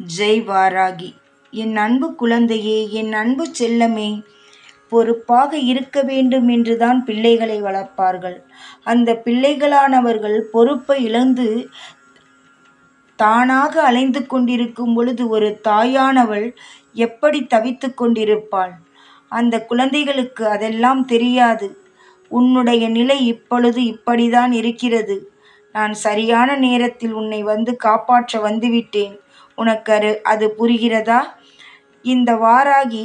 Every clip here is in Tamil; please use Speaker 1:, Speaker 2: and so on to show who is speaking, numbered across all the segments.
Speaker 1: ஜெய் வாராகி என் அன்பு குழந்தையே என் அன்பு செல்லமே பொறுப்பாக இருக்க வேண்டும் என்றுதான் பிள்ளைகளை வளர்ப்பார்கள். அந்த பிள்ளைகளானவர்கள் பொறுப்பை இழந்து தானாக அலைந்து கொண்டிருக்கும் பொழுது ஒரு தாயானவள் எப்படி தவித்து கொண்டிருப்பாள்? அந்த குழந்தைகளுக்கு அதெல்லாம் தெரியாது. உன்னுடைய நிலை இப்பொழுது இப்படிதான் இருக்கிறது. நான் சரியான நேரத்தில் உன்னை வந்து காப்பாற்ற வந்துவிட்டேன். உனக்கு அது அது புரிகிறதா? இந்த வாராகி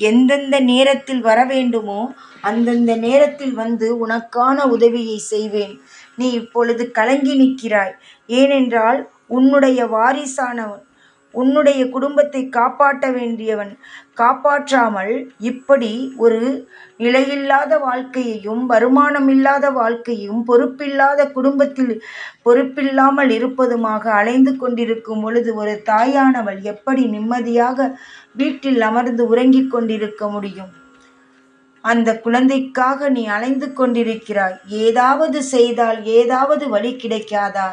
Speaker 1: எந்தெந்த நேரத்தில் வர வேண்டுமோ அந்தந்த நேரத்தில் வந்து உனக்கான உதவியை செய்வேன். நீ இப்பொழுது கலங்கி நிற்கிறாய். ஏனென்றால் உன்னுடைய வாரிசானவன் உன்னுடைய குடும்பத்தை காப்பாற்ற வேண்டியவன் காப்பாற்றாமல் இப்படி ஒரு நிலையில்லாத வாழ்க்கையையும் வருமானமில்லாத வாழ்க்கையும் பொறுப்பில்லாத குடும்பத்தில் பொறுப்பில்லாமல் இருப்பதுமாக அலைந்து கொண்டிருக்கும் பொழுது ஒரு தாயானவள் எப்படி நிம்மதியாக வீட்டில் அமர்ந்து உறங்கிக் கொண்டிருக்க முடியும்? அந்த குழந்தைக்காக நீ அலைந்து கொண்டிருக்கிறாய். ஏதாவது செய்தால் ஏதாவது வழி கிடைக்காதா?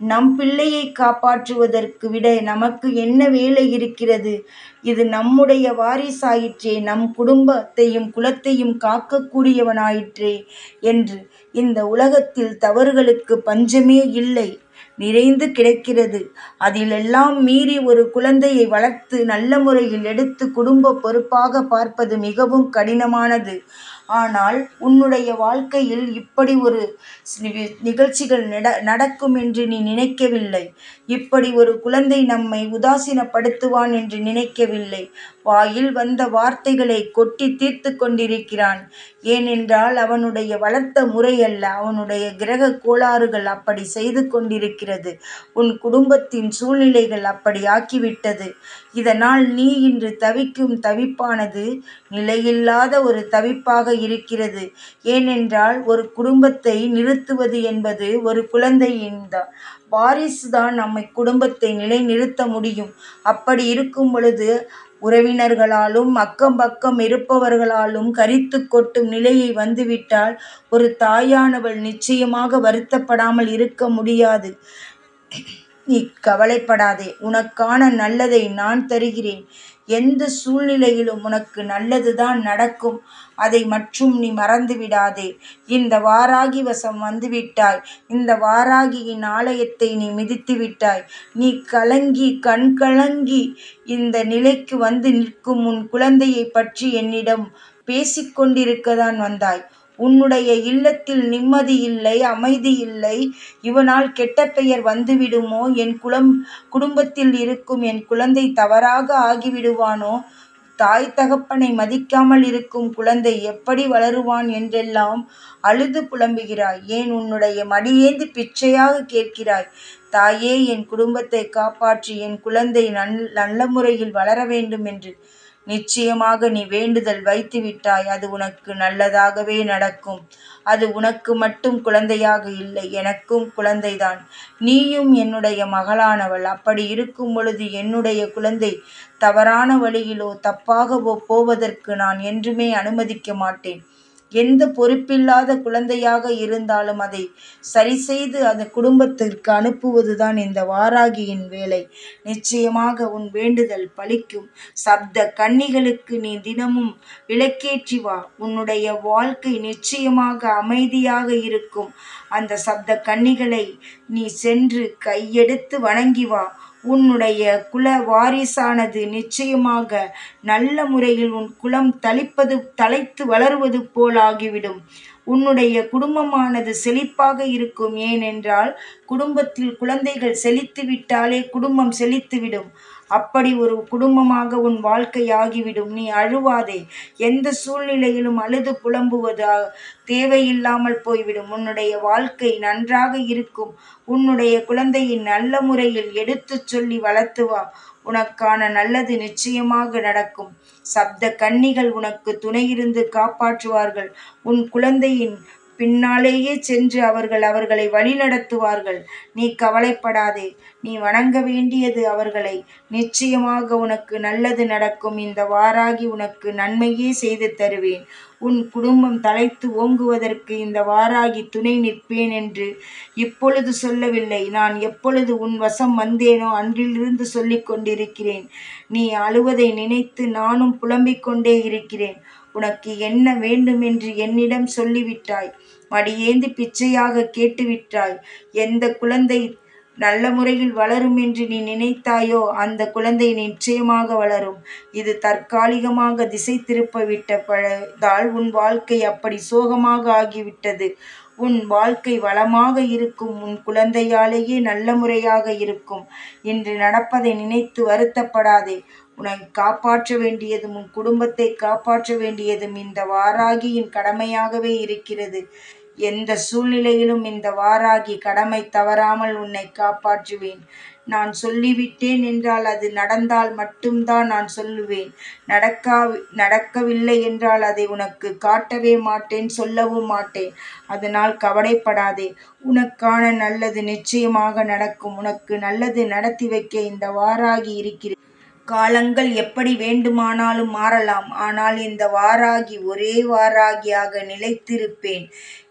Speaker 1: நம் பிள்ளையை காப்பாற்றுவதற்கு விட நமக்கு என்ன வேலை இருக்கிறது? இது நம்முடைய வாரிசாயிற்றே நம் குடும்பத்தையும் குலத்தையும் காக்கக்கூடியவனாயிற்றே என்று இந்த உலகத்தில் தவறுகளுக்கு பஞ்சமே இல்லை. நிறைந்து கிடைக்கிறது. அதிலெல்லாம் மீறி ஒரு குழந்தையை வளர்த்து நல்ல முறையில் எடுத்து குடும்ப பொறுப்பாக பார்ப்பது மிகவும் கடினமானது. ஆனால் உன்னுடைய வாழ்க்கையில் இப்படி ஒரு நிகழ்ச்சிகள் நட நடக்கும் என்று நீ நினைக்கவில்லை. இப்படி ஒரு குழந்தை நம்மை உதாசீனப்படுத்துவான் என்று நினைக்கவில்லை. வாயில் வந்த வார்த்தைகளை கொட்டி தீர்த்து கொண்டிருக்கிறான். ஏனென்றால் அவனுடைய வளர்த்த முறையல்ல அவனுடைய கிரக கோளாறுகள் அப்படி செய்து கொண்டிருக்கிறது உன் குடும்பத்தின் சூழ்நிலைகள் அப்படியாக்கிவிட்டது இதனால் நீ இன்று தவிக்கும் தவிப்பானது நிலையில்லாத ஒரு தவிப்பாக இருக்கிறது. ஏனென்றால் ஒரு குடும்பத்தை நிறுத்துவது என்பது ஒரு குழந்தையின் தான் வாரிசு தான் நம்மை குடும்பத்தை நிலைநிறுத்த முடியும். அப்படி இருக்கும் பொழுது உறவினர்களாலும் அக்கம் பக்கம் இருப்பவர்களாலும் கரித்து கொட்டும் நிலையை வந்துவிட்டால் ஒரு தாயானவள் நிச்சயமாக வருத்தப்படாமல் இருக்க முடியாது. நீ கவலைப்படாதே உனக்கான நல்லதை நான் தருகிறேன். எந்த சூழ்நிலையிலும் உனக்கு நல்லதுதான் நடக்கும். அதை மற்றும் நீ மறந்து விடாதே இந்த வாராகி வசம் வந்துவிட்டாய். இந்த வாராகியின் ஆலயத்தை நீ மிதித்து விட்டாய். நீ கலங்கி கண் கலங்கி இந்த நிலைக்கு வந்து நிற்கும் உன் குழந்தையை பற்றி என்னிடம் பேசிக்கொண்டிருக்கதான் வந்தாய். உன்னுடைய இல்லத்தில் நிம்மதி இல்லை அமைதி இல்லை. இவனால் கெட்ட பெயர் வந்துவிடுமோ? என் குலம் குடும்பத்தில் இருக்கும் என் குழந்தை தவறாக ஆகிவிடுவானோ? தாய் தகப்பனை மதிக்காமல் இருக்கும் குழந்தை எப்படி வளருவான் என்றெல்லாம் அழுது புலம்புகிறாய். ஏன் உன்னுடைய மடியேந்து பிச்சையாக கேட்கிறாய்? தாயே என் குடும்பத்தை காப்பாற்றி என் குழந்தை நல் நல்ல முறையில் வளர வேண்டும் என்று. நிச்சயமாக நீ வேண்டுதல் வைத்து விட்டாய் அது உனக்கு நல்லதாகவே நடக்கும். அது உனக்கு மட்டும் குழந்தையாக இல்லை எனக்கும் குழந்தைதான். நீயும் என்னுடைய மகளானவள். அப்படி இருக்கும் பொழுது என்னுடைய குழந்தை தவறான வழியிலோ தப்பாகவோ போவதற்கு நான் என்றுமே அனுமதிக்க மாட்டேன். எந்த பொறுப்பில்லாத குழந்தையாக இருந்தாலும் அதை சரி செய்து அந்த குடும்பத்திற்கு அனுப்புவதுதான் இந்த வாராகியின் வேலை. நிச்சயமாக உன் வேண்டுதல் பலிக்கும் சப்த கன்னிகளுக்கு நீ தினமும் விளக்கேற்றி வா. உன்னுடைய வாழ்க்கை நிச்சயமாக அமைதியாக இருக்கும். அந்த சப்த கன்னிகளை நீ சென்று கையெடுத்து வணங்கி வா. உன்னுடைய குல வாரிசானது நிச்சயமாக நல்ல முறையில் உன் குலம் தளிப்பது தலைத்து வளருவது போலாகிவிடும் உன்னுடைய குடும்பமானது செழிப்பாக இருக்கும். ஏனென்றால் குடும்பத்தில் குழந்தைகள் செழித்து விட்டாலே குடும்பம் செழித்துவிடும். அப்படி ஒரு குடும்பமாக உன் வாழ்க்கையாகிவிடும். நீ அழுவாதே. எந்த சூழ்நிலையிலும் அழுது புலம்புவது தேவையில்லாமல் போய்விடும். உன்னுடைய வாழ்க்கை நன்றாக இருக்கும். உன்னுடைய குழந்தையின் நல்ல முறையில் எடுத்துச் சொல்லி வளர்த்து வா. உனக்கான நல்லது நிச்சயமாக நடக்கும். சப்த கன்னிகள் உனக்கு துணையிருந்து காப்பாற்றுவார்கள். உன் குழந்தையின் பின்னாலேயே சென்று அவர்கள் அவர்களை வழிநடத்துவார்கள். நீ கவலைப்படாதே. நீ வணங்க வேண்டியது அவர்களை. நிச்சயமாக உனக்கு நல்லது நடக்கும். இந்த வாராகி உனக்கு நன்மையே செய்து தருவேன். உன் குடும்பம் தலைத்து ஓங்குவதற்கு இந்த வாராகி துணை நிற்பேன் என்று இப்பொழுது சொல்லவில்லை. நான் எப்பொழுது உன் வசம் வந்தேனோ அன்றிலிருந்து சொல்லிக் கொண்டிருக்கிறேன். நீ அழுவதை நினைத்து நானும் புலம்பிக் கொண்டே இருக்கிறேன். உனக்கு என்ன வேண்டும் என்று என்னிடம் சொல்லிவிட்டாய். மடியேந்து பிச்சையாக கேட்டுவிட்டாய். எந்த குழந்தை நல்ல முறையில் வளரும் என்று நீ நினைத்தாயோ அந்த குழந்தை நிச்சயமாக வளரும். இது தற்காலிகமாக திசை திருப்ப விட்டதால் உன் வாழ்க்கை அப்படி சோகமாக ஆகிவிட்டது. உன் வாழ்க்கை வளமாக இருக்கும் உன் குழந்தையாலேயே நல்ல முறையாக இருக்கும் இன்று நடப்பதை நினைத்து வருத்தப்படாதே. உன்னை காப்பாற்ற வேண்டியதும் உன் குடும்பத்தை காப்பாற்ற வேண்டியதும் இந்த வாராகியின் கடமையாகவே இருக்கிறது. எந்த சூழ்நிலையிலும் இந்த வாராகி கடமை தவறாமல் உன்னை காப்பாற்றுவேன். நான் சொல்லிவிட்டேன் என்றால் அது நடந்தால் மட்டும்தான் நான் சொல்லுவேன். நடக்கா நடக்கவில்லை என்றால் அதை உனக்கு காட்டவே மாட்டேன் சொல்லவும் மாட்டேன். அதனால் கவலைப்படாதே. உனக்கான நல்லது நிச்சயமாக நடக்கும். உனக்கு நல்லது நடத்தி வைக்க இந்த வாராகி இருக்கிறேன் காலங்கள் எப்படி வேண்டுமானாலும் மாறலாம். ஆனால் இந்த வாராகி ஒரே வாராகியாக நிலைத்திருப்பேன்.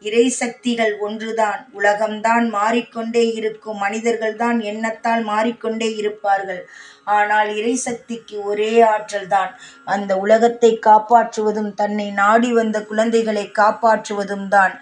Speaker 1: இறை சக்திகள் ஒன்றுதான். உலகம்தான் மாறிக்கொண்டே இருக்கும். மனிதர்கள்தான் எண்ணத்தால் மாறிக்கொண்டே இருப்பார்கள். ஆனால் இறை சக்திக்கு ஒரே ஆற்றல் தான் அந்த உலகத்தை காப்பாற்றுவதும் தன்னை நாடி வந்த குழந்தைகளை காப்பாற்றுவதும் தான்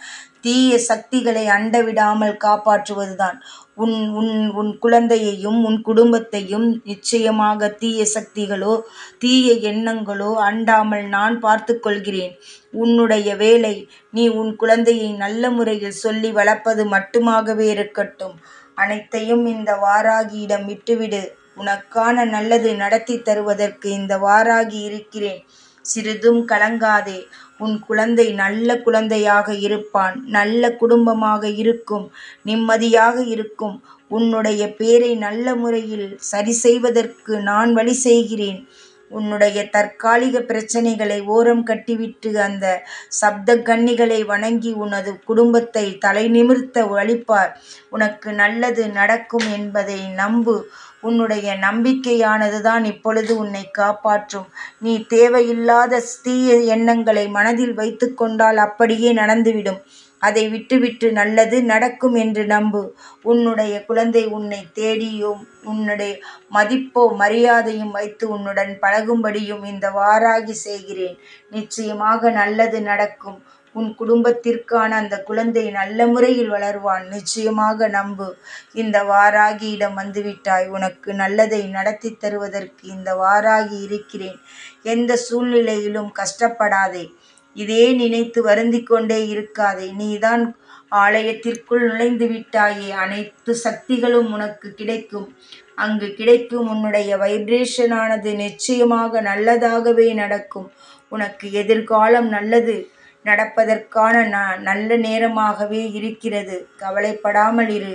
Speaker 1: தீய சக்திகளை அண்டவிடாமல் காப்பாற்றுவதுதான். உன் உன் உன் குழந்தையையும் உன் குடும்பத்தையும் நிச்சயமாக தீய சக்திகளோ தீய எண்ணங்களோ அண்டாமல் நான் பார்த்து கொள்கிறேன். உன்னுடைய வேலை நீ உன் குழந்தையை நல்ல முறையில் சொல்லி வளர்ப்பது மட்டுமாகவே இருக்கட்டும். அனைத்தையும் இந்த வாராகியிடம் விட்டுவிடு. உனக்கான நல்லது நடத்தி தருவதற்கு இந்த வாராகி இருக்கிறேன். சிறிதும் கலங்காதே. உன் குழந்தை நல்ல குழந்தையாக இருப்பான் நல்ல குடும்பமாக இருக்கும் நிம்மதியாக இருக்கும். உன்னுடைய பேரை நல்ல முறையில் சரி செய்வதற்கு நான் வழி செய்கிறேன். உன்னுடைய தற்காலிக பிரச்சனைகளை ஓரம் கட்டிவிட்டு அந்த சப்த கன்னிகளை வணங்கி உனது குடும்பத்தை தலை நிமிர்த்த வழிப்பார் உனக்கு நல்லது நடக்கும் என்பதை நம்பு. உன்னுடைய நம்பிக்கையானது தான் இப்பொழுது உன்னை காப்பாற்றும். நீ தேவையில்லாத தீய எண்ணங்களை மனதில் வைத்து கொண்டால் அப்படியே நடந்துவிடும். அதை விட்டுவிட்டு நல்லது நடக்கும் என்று நம்பு. உன்னுடைய குழந்தை உன்னை தேடியும் உன்னுடைய மதிப்போ மரியாதையும் வைத்து உன்னுடன் பழகும்படியும் இந்த வாராகி செய்கிறேன். நிச்சயமாக நல்லது நடக்கும். உன் குடும்பத்திற்கான அந்த குழந்தை நல்ல முறையில் வளர்வான். நிச்சயமாக நம்பு. இந்த வாராகியிடம் வந்துவிட்டாய். உனக்கு நல்லதை நடத்தி தருவதற்கு இந்த வாராகி இருக்கிறேன். எந்த சூழ்நிலையிலும் கஷ்டப்படாதே. இதே நினைத்து வருந்திக் கொண்டே இருக்காதே. நீதான் ஆலயத்திற்குள் நுழைந்து விட்டாயே அனைத்து சக்திகளும் உனக்கு கிடைக்கும். அங்கு கிடைக்கும் உன்னுடைய வைப்ரேஷனானது நிச்சயமாக நல்லதாகவே நடக்கும். உனக்கு எதிர்காலம் நல்லது. நடப்பதற்கான ந நல்ல நேரமாகவே இருக்கிறது. கவலைப்படாமல் இரு.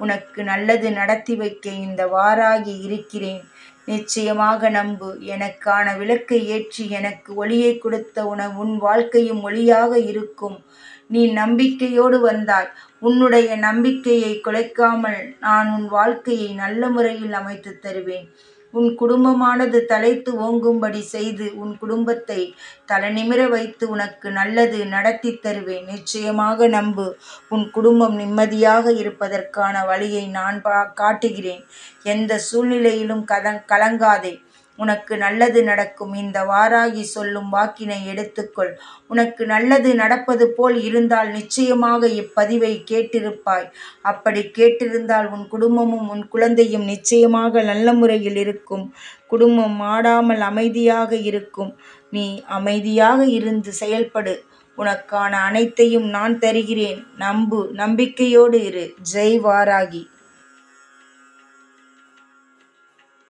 Speaker 1: உனக்கு நல்லது நடத்தி வைக்க இந்த வாராகி இருக்கிறேன். நிச்சயமாக நம்பு. எனக்கான விளக்கை ஏற்றி எனக்கு ஒளியை கொடுத்த உன உன் வாழ்க்கையும் ஒளியாக இருக்கும். நீ நம்பிக்கையோடு வந்தாய். உன்னுடைய நம்பிக்கையை குலைக்காமல் நான் உன் வாழ்க்கையை நல்ல முறையில் அமைத்து தருவேன். உன் குடும்பமானது தலைத்து ஓங்கும்படி செய்து உன் குடும்பத்தை தலைநிமிர வைத்து உனக்கு நல்லது நடத்தி தருவேன். நிச்சயமாக நம்பு. உன் குடும்பம் நிம்மதியாக இருப்பதற்கான வழியை நான் பா காட்டுகிறேன். எந்த சூழ்நிலையிலும் கத கலங்காதே. உனக்கு நல்லது நடக்கும். இந்த வாராகி சொல்லும் வாக்கினை எடுத்துக்கொள். உனக்கு நல்லது நடப்பது போல் இருந்தால் நிச்சயமாக இப்பதிவை கேட்டிருப்பாய். அப்படி கேட்டிருந்தால் உன் குடும்பமும் உன் குழந்தையும் நிச்சயமாக நல்ல முறையில் இருக்கும். குடும்பம் ஆடாமல் அமைதியாக இருக்கும். நீ அமைதியாக இருந்து செயல்படு. உனக்கான அனைத்தையும் நான் தருகிறேன். நம்பு நம்பிக்கையோடு இரு. ஜெய் வாராகி.